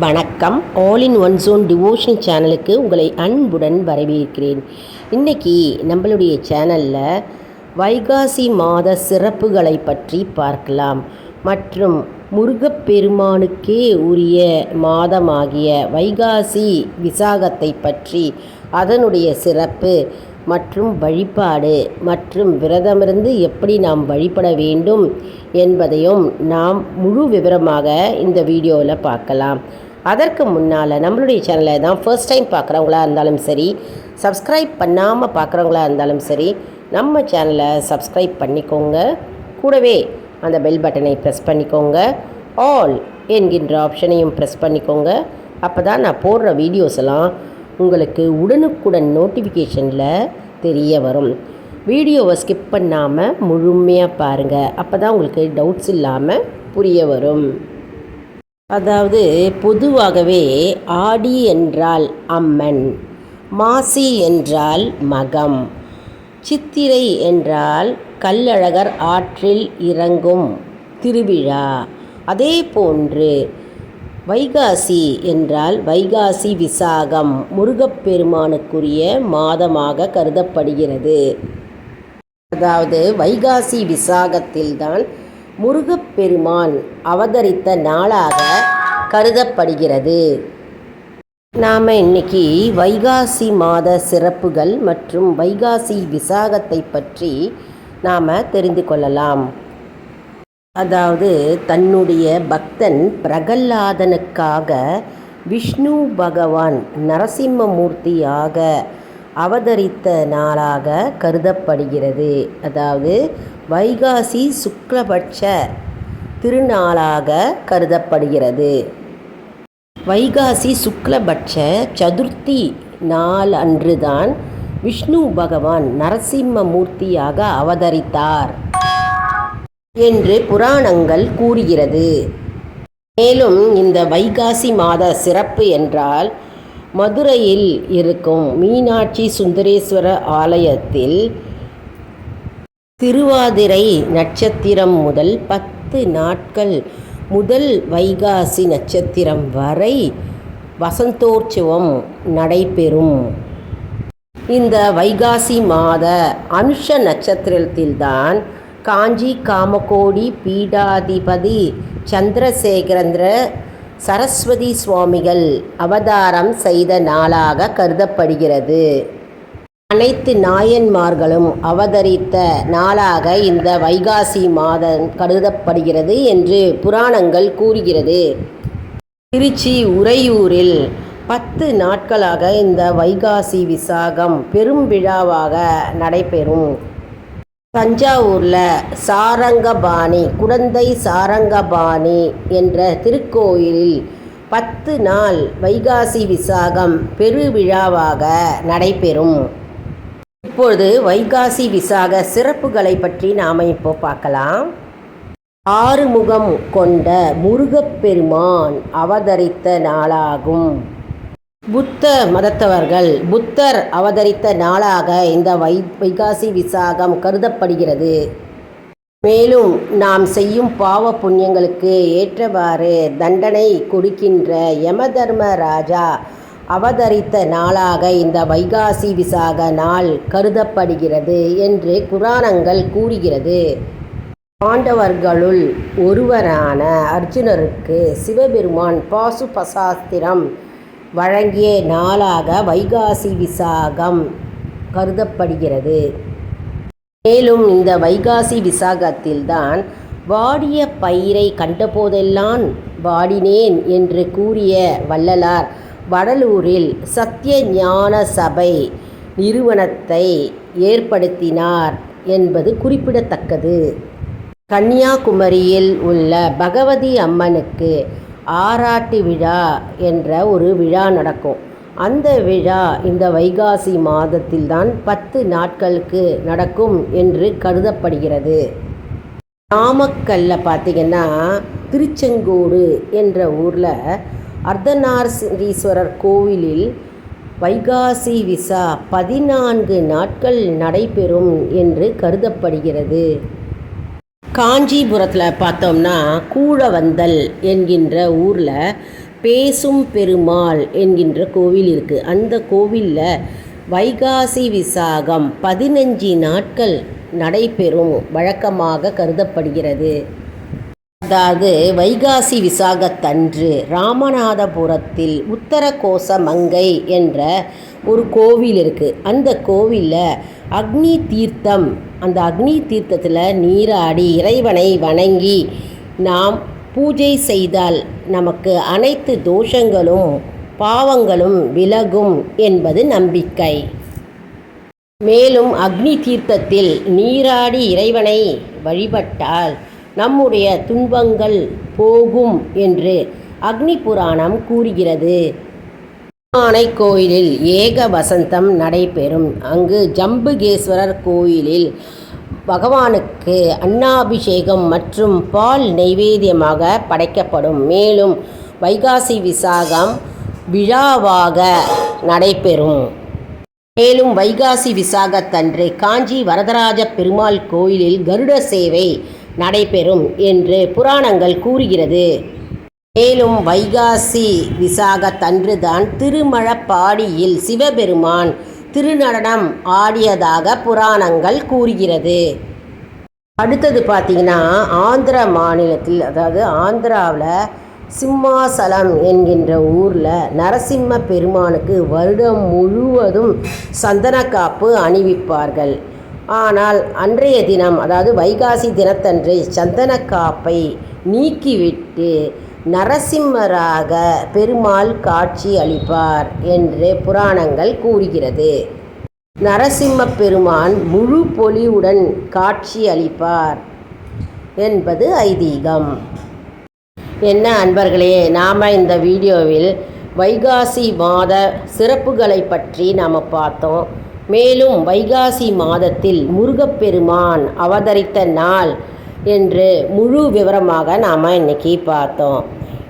வணக்கம். All in one zone devotion சேனலுக்கு உங்களை அன்புடன் வரவேற்கிறேன். இன்றைக்கி நம்மளுடைய சேனலில் வைகாசி மாத சிறப்புகளை பற்றி பார்க்கலாம். மற்றும் முருகப்பெருமானுக்கே உரிய மாதமாகிய வைகாசி விசாகத்தை பற்றி அதனுடைய சிறப்பு மற்றும் வழிபாடு மற்றும் விரதமிருந்து எப்படி நாம் வழிபட வேண்டும் என்பதையும் நாம் முழு விவரமாக இந்த வீடியோவில் பார்க்கலாம். அதற்கு முன்னால் நம்மளுடைய சேனலை தான் ஃபர்ஸ்ட் டைம் பார்க்குறவங்களா இருந்தாலும் சரி சப்ஸ்கிரைப் பண்ணாமல் பார்க்குறவங்களா இருந்தாலும் சரி நம்ம சேனலை சப்ஸ்கிரைப் பண்ணிக்கோங்க. கூடவே அந்த பெல் பட்டனை ப்ரெஸ் பண்ணிக்கோங்க. ஆல் என்கின்ற ஆப்ஷனையும் ப்ரெஸ் பண்ணிக்கோங்க. அப்போ தான் நான் போடுற வீடியோஸ் எல்லாம் உங்களுக்கு உடனுக்குடன் நோட்டிஃபிகேஷனில் தெரிய வரும் வீடியோவை ஸ்கிப் பண்ணாமல் முழுமையாக பாருங்கள் அப்போ தான் உங்களுக்கு டவுட்ஸ் இல்லாமல் புரிய வரும் அதாவது பொதுவாகவே ஆடி என்றால் அம்மன் மாசி என்றால் மகம் சித்திரை என்றால் கல்லழகர் ஆற்றில் இறங்கும் திருவிழா. அதே போன்று வைகாசி என்றால் வைகாசி விசாகம் முருகப்பெருமானுக்குரிய மாதமாக கருதப்படுகிறது. அதாவது வைகாசி விசாகத்தில்தான் முருகப்பெருமான் அவதரித்த நாளாக கருதப்படுகிறது. நாம் இன்னைக்கு வைகாசி மாத சிறப்புகள் மற்றும் வைகாசி விசாகத்தை பற்றி நாம் தெரிந்து கொள்ளலாம். அதாவது தன்னுடைய பக்தன் பிரகல்லாதனுக்காக விஷ்ணு பகவான் நரசிம்மமூர்த்தியாக அவதரித்த நாளாக கருதப்படுகிறது. அதாவது வைகாசி சுக்லபட்ச திருநாளாக கருதப்படுகிறது. வைகாசி சுக்லபட்ச சதுர்த்தி நாள் அன்றுதான் விஷ்ணு பகவான் நரசிம்மமூர்த்தியாக அவதரித்தார். என்று புராணங்கள் கூறுகிறது. மேலும் இந்த வைகாசி மாத சிறப்பு என்றால் மதுரையில் இருக்கும் மீனாட்சி சுந்தரேஸ்வர ஆலயத்தில் திருவாதிரை நட்சத்திரம் முதல் பத்து நாட்கள் முதல் வைகாசி நட்சத்திரம் வரை வசந்தோற்சவம் நடைபெறும். இந்த வைகாசி மாத அனுஷ நட்சத்திரத்தில்தான் காஞ்சி காமகோடி பீடாதிபதி சந்திரசேகரந்திர சரஸ்வதி சுவாமிகள் அவதாரம் செய்த நாளாக கருதப்படுகிறது. அனைத்து நாயன்மார்களும் அவதரித்த நாளாக இந்த வைகாசி மாதம் கருதப்படுகிறது என்று புராணங்கள் கூறுகிறது. திருச்சி உறையூரில் பத்து நாட்களாக இந்த வைகாசி விசாகம் பெரும் விழாவாக நடைபெறும். தஞ்சாவூரில் சாரங்கபாணி குடந்தை சாரங்கபாணி என்ற திருக்கோயிலில் பத்து நாள் வைகாசி விசாகம் பெருவிழாவாக நடைபெறும். இப்பொழுது வைகாசி விசாக சிறப்புகளை பற்றி நாம் இப்போ பார்க்கலாம். ஆறுமுகம் கொண்ட முருகப்பெருமான் அவதரித்த நாளாகும். புத்த மதத்தவர்கள் புத்தர் அவதரித்த நாளாக இந்த வை வைகாசி விசாகம் கருதப்படுகிறது. மேலும் நாம் செய்யும் பாவ புண்ணியங்களுக்கு ஏற்றவாறு தண்டனை கொடுக்கின்ற யமதர்ம ராஜா அவதரித்த நாளாக இந்த வைகாசி விசாக நாள் கருதப்படுகிறது என்று குராணங்கள் கூறுகிறது. பாண்டவர்களுள் ஒருவரான அர்ஜுனருக்கு சிவபெருமான் பாசுபசாஸ்திரம் வழங்கிய நாளாக வைகாசி விசாகம் கருதப்படுகிறது. மேலும் இந்த வைகாசி விசாகத்தில்தான் வாடிய பயிரை கண்டபோதெல்லாம் வாடினேன் என்று கூறிய வள்ளலார் வடலூரில் சத்திய ஞான சபை நிறுவனத்தை ஏற்படுத்தினார் என்பது குறிப்பிடத்தக்கது. கன்னியாகுமரியில் உள்ள பகவதி அம்மனுக்கு ஆராட்டு விழா என்ற ஒரு விழா நடக்கும். அந்த விழா இந்த வைகாசி மாதத்தில்தான் பத்து நாட்களுக்கு நடக்கும் என்று கருதப்படுகிறது. நாமக்கல்ல பார்த்திங்கன்னா திருச்செங்கோடு என்ற ஊரில் அர்த்தநாரீஸ்வரர் கோவிலில் வைகாசி விசா பதினான்கு நாட்கள் நடைபெறும் என்று கருதப்படுகிறது. காஞ்சிபுரத்தில் பார்த்தோம்னா கூழவந்தல் என்கின்ற ஊரில் பேசும் பெருமாள் என்கின்ற கோவில் இருக்குது அந்த கோவிலில் வைகாசி விசாகம் பதினஞ்சு நாட்கள் நடைபெறும் வழக்கமாக கருதப்படுகிறது. அதாவது வைகாசி விசாகத்தன்று ராமநாதபுரத்தில் உத்தரகோச மங்கை என்ற ஒரு கோவில் இருக்குது அந்த கோவிலில் அக்னி தீர்த்தம் அந்த அக்னி தீர்த்தத்தில் நீராடி இறைவனை வணங்கி நாம் பூஜை செய்தால் நமக்கு அனைத்து தோஷங்களும் பாவங்களும் விலகும் என்பது நம்பிக்கை. மேலும் அக்னி தீர்த்தத்தில் நீராடி இறைவனை வழிபட்டால் நம்முடைய துன்பங்கள் போகும் என்று அக்னி புராணம் கூறுகிறது. ஆனை கோயிலில் ஏக வசந்தம் நடைபெறும். அங்கு ஜம்புகேஸ்வரர் கோயிலில் பகவானுக்கு அன்னாபிஷேகம் மற்றும் பால் நைவேத்தியமாக படைக்கப்படும். மேலும் வைகாசி விசாகம் விழாவாக நடைபெறும். மேலும் வைகாசி விசாகத்தன்று காஞ்சி வரதராஜ பெருமாள் கோயிலில் கருட சேவை நடைபெறும் என்று புராணங்கள் கூறுகிறது. மேலும் வைகாசி விசாகத்தன்று தான் திருமழப்பாடியில் சிவபெருமான் திருநடனம் ஆடியதாக புராணங்கள் கூறுகிறது. அடுத்தது பார்த்திங்கன்னா ஆந்திர மாநிலத்தில் அதாவது ஆந்திராவில் சிம்மாசலம் என்கின்ற ஊரில் நரசிம்ம பெருமானுக்கு வருடம் முழுவதும் சந்தனக்காப்பு அணிவிப்பார்கள். ஆனால் அன்றைய தினம் அதாவது வைகாசி தினத்தன்று சந்தனக்காப்பை நீக்கிவிட்டு நரசிம்மராக பெருமாள் காட்சி அளிப்பார் என்று புராணங்கள் கூறுகிறது. நரசிம்ம பெருமான் முழு பொலிவுடன் காட்சி அளிப்பார் என்பது ஐதீகம். என்ன அன்பர்களே நாம் இந்த வீடியோவில் வைகாசி மாத சிறப்புகளை பற்றி நாம் பார்த்தோம். மேலும் வைகாசி மாதத்தில் முருகப்பெருமான் அவதரித்த நாள் என்று முழு விவரமாக நாம் இன்னைக்கு பார்த்தோம்.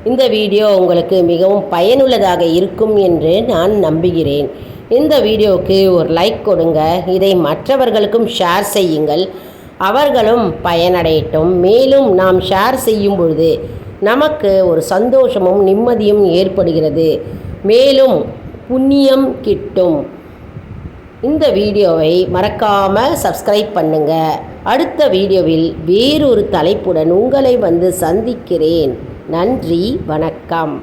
இந்த வீடியோ உங்களுக்கு மிகவும் பயனுள்ளதாக இருக்கும் என்று நான் நம்புகிறேன். இந்த வீடியோவுக்கு ஒரு லைக் கொடுங்க. இதை மற்றவர்களுக்கும் ஷேர் செய்யுங்கள். அவர்களும் பயனடையட்டும். மேலும் நாம் ஷேர் செய்யும் பொழுது நமக்கு ஒரு சந்தோஷமும் நிம்மதியும் ஏற்படுகிறது. மேலும் புண்ணியம் கிட்டும். இந்த வீடியோவை மறக்காமல் சப்ஸ்கிரைப் பண்ணுங்கள் அடுத்த வீடியோவில் வேறொரு தலைப்புடன் உங்களை வந்து சந்திக்கிறேன். நன்றி வணக்கம்.